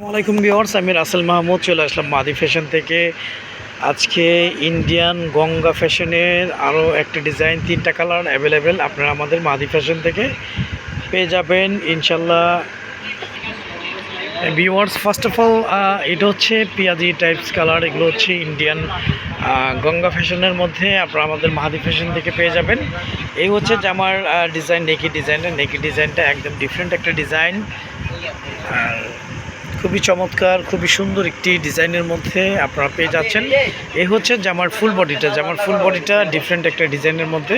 আসসালামাইকুম বিওয়ার্স আমি রাসেল মাহমুদ, চলে আসলাম মাদি ফ্যাশন থেকে। আজকে ইন্ডিয়ান গঙ্গা ফ্যাশনের আরও একটা ডিজাইন, তিনটা কালার অ্যাভেলেবেল আপনারা আমাদের মাদি ফ্যাশন থেকে পেয়ে যাবেন ইনশাল্লাহ বিওয়ার্স ফার্স্ট অফ অল এটা হচ্ছে পিয়াজি টাইপস কালার এগুলো হচ্ছে ইন্ডিয়ান গঙ্গা ফ্যাশনের মধ্যে আপনারা আমাদের মাহাদি ফ্যাশন থেকে পেয়ে যাবেন। এই হচ্ছে জামার ডিজাইন নেকি ডিজাইনটা নেকি ডিজাইনটা একদম ডিফারেন্ট একটা ডিজাইন আর খুবই চমৎকার, খুবই সুন্দর একটি ডিজাইনের মধ্যে আপনারা পেয়ে যাচ্ছেন। এই হচ্ছে জামার ফুল বডিটা জামার ফুল বডিটা ডিফারেন্ট একটা ডিজাইনের মধ্যে।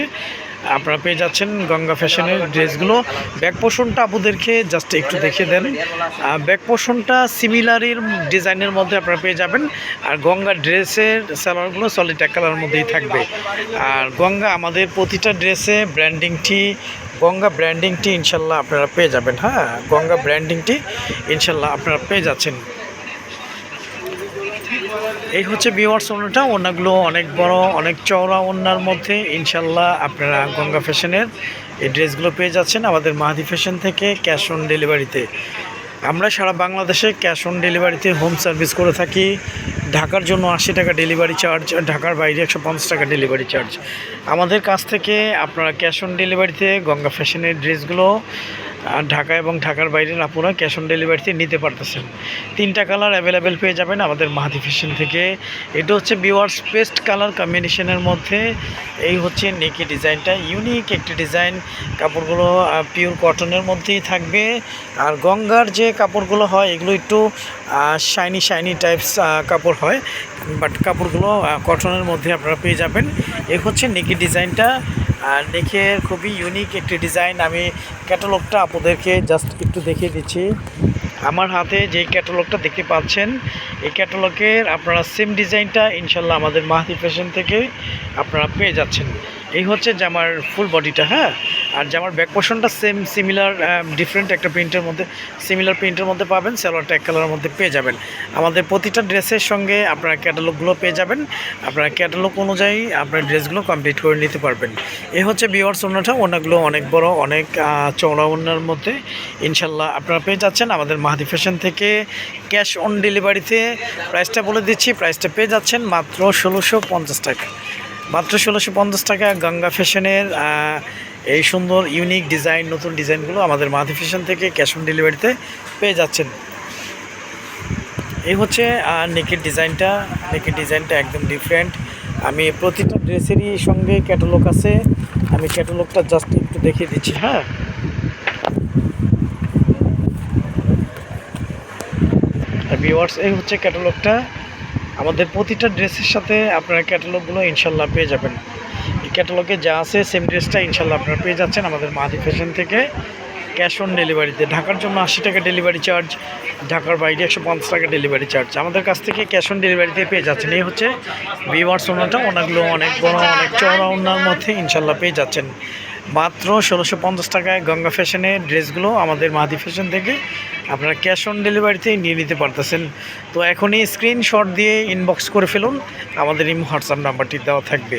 আপনারা পেয়ে যাচ্ছেন গঙ্গা ফ্যাশনের ড্রেসগুলো। ব্যাক পোষণটা আপুদেরকে জাস্ট একটু দেখিয়ে দেন। ব্যাক পোষণটা সিমিলারের ডিজাইনের মধ্যে আপনারা পেয়ে যাবেন। আর গঙ্গা ড্রেসের সালোয়ারগুলো সলিড এক কালার মধ্যেই থাকবে। আর গঙ্গা আমাদের প্রতিটা ড্রেসে ব্র্যান্ডিংটি গঙ্গা ব্র্যান্ডিংটি ইনশাল্লাহ আপনারা পেয়ে যাবেন। হ্যাঁ গঙ্গা ব্র্যান্ডিংটি ইনশাল্লাহ আপনারা পেয়ে যাচ্ছেন। এই হচ্ছে বিওয়ার্স ওনাটা ওনাগুলো অনেক বড়, অনেক চওড়া ওনার মধ্যে। ইনশাল্লাহ আপনারা গঙ্গা ফ্যাশনের এই ড্রেসগুলো পেয়ে যাচ্ছেন আমাদের মাহাদি ফ্যাশন থেকে ক্যাশ অন ডেলিভারিতে। আমরা সারা বাংলাদেশে ক্যাশ অন ডেলিভারিতে হোম সার্ভিস করে থাকি। ঢাকার জন্য আশি টাকা ডেলিভারি চার্জ, ঢাকার বাইরে একশো পঞ্চাশ টাকা ডেলিভারি চার্জ। আমাদের কাছ থেকে আপনারা ক্যাশ অন ডেলিভারিতে গঙ্গা ফ্যাশনের ড্রেসগুলো আর ঢাকা এবং ঢাকার বাইরের আপনারা ক্যাশ অন ডেলিভারিতে নিতে পারতেছেন। তিনটা কালার অ্যাভেলেবেল পেয়ে যাবেন আমাদের মাহাদি ফ্যাশন থেকে। এটা হচ্ছে বিওয়ার্স পেস্ট কালার কম্বিনেশনের মধ্যে। এই হচ্ছে নেকি ডিজাইনটা। ইউনিক একটি ডিজাইন কাপড়গুলো পিওর কটনের মধ্যেই থাকবে। আর গঙ্গার যে কাপড়গুলো হয়, এগুলো একটু শাইনি শাইনি টাইপস কাপড় হয়। বাট কাপড়গুলো কটনের মধ্যে আপনারা পেয়ে যাবেন। এই হচ্ছে নেকি ডিজাইনটা। দেখে খুবই ইউনিক একটি ডিজাইন আমি ক্যাটালগটা আপনাদেরকে জাস্ট একটু দেখিয়ে দিচ্ছি। আমার হাতে যে ক্যাটালগটা দেখতে পাচ্ছেন, এই ক্যাটালগের আপনারা সেম ডিজাইনটা ইনশাল্লাহ আমাদের মাহাতি ফ্যাশন থেকে আপনারা পেয়ে যাচ্ছেন। এই হচ্ছে যে আমার ফুল বডিটা হ্যাঁ? আর জামার ব্যাক পোর্শনটা সেম সিমিলার ডিফারেন্ট একটা প্রিন্টের মধ্যে সিমিলার প্রিন্টের মধ্যে পাবেন স্যালোয়ারটা এক কালারের মধ্যে পেয়ে যাবেন। আমাদের প্রতিটা ড্রেসের সঙ্গে আপনারা ক্যাটালগুলো পেয়ে যাবেন। আপনারা ক্যাটালগ অনুযায়ী আপনার ড্রেসগুলো কমপ্লিট করে নিতে পারবেন। এ হচ্ছে বিওয়ার্স ওনাটা ওনাগুলো অনেক বড়, অনেক চওড়া ওনার মধ্যে ইনশাল্লাহ আপনারা পেয়ে যাচ্ছেন। আমাদের মাহাদি ফ্যাশন থেকে ক্যাশ অন ডেলিভারিতে প্রাইসটা বলে দিচ্ছি প্রাইসটা পেয়ে যাচ্ছেন মাত্র ষোলোশো পঞ্চাশ টাকা। মাত্র ষোলোশো পঞ্চাশ টাকা গঙ্গা ফ্যাশনের এই সুন্দর ইউনিক ডিজাইন নতুন ডিজাইনগুলো আমাদের ফ্যাশন থেকে ক্যাশ অন ডেলিভারিতে পেয়ে যাচ্ছেন। এই হচ্ছে নেকের ডিজাইনটা নেকের ডিজাইনটা একদম ডিফারেন্ট আমি প্রতিটা ড্রেসেরই সঙ্গে ক্যাটালগ আছে। আমি ক্যাটালগটা জাস্ট একটু দেখিয়ে দিচ্ছি হ্যাঁ? ভিওয়ার্স এই হচ্ছে ক্যাটালগটা আমাদের প্রতিটা ড্রেসের সাথে আপনারা ক্যাটালগুলো ইনশাল্লাহ পেয়ে যাবেন। ক্যাটালগে যা আছে সেম ড্রেসটা ইনশাল্লাহ আপনারা পেয়ে যাচ্ছেন আমাদের মাহাদি ফ্যাশন থেকে। ক্যাশ অন ডেলিভারিতে ঢাকার জন্য আশি টাকা ডেলিভারি চার্জ ঢাকার বাইরে একশো পঞ্চাশ টাকা ডেলিভারি চার্জ আমাদের কাছ থেকে ক্যাশ অন ডেলিভারিতে পেয়ে যাচ্ছেন। এই হচ্ছে বিওয়ার্স সোনাটা। ওনাগুলো অনেক বড়, অনেক চওড়া ওনার মধ্যে ইনশাল্লাহ পেয়ে যাচ্ছেন। মাত্র ষোলোশো পঞ্চাশ টাকায় গঙ্গা ফ্যাশনের ড্রেসগুলো আমাদের মাহাদি ফ্যাশন থেকে আপনারা ক্যাশ অন ডেলিভারিতেই নিয়ে নিতে পারতেছেন। তো এখনই স্ক্রিনশট দিয়ে ইনবক্স করে ফেলুন। আমাদের এই হোয়াটসঅ্যাপ নাম্বারটি দেওয়া থাকবে।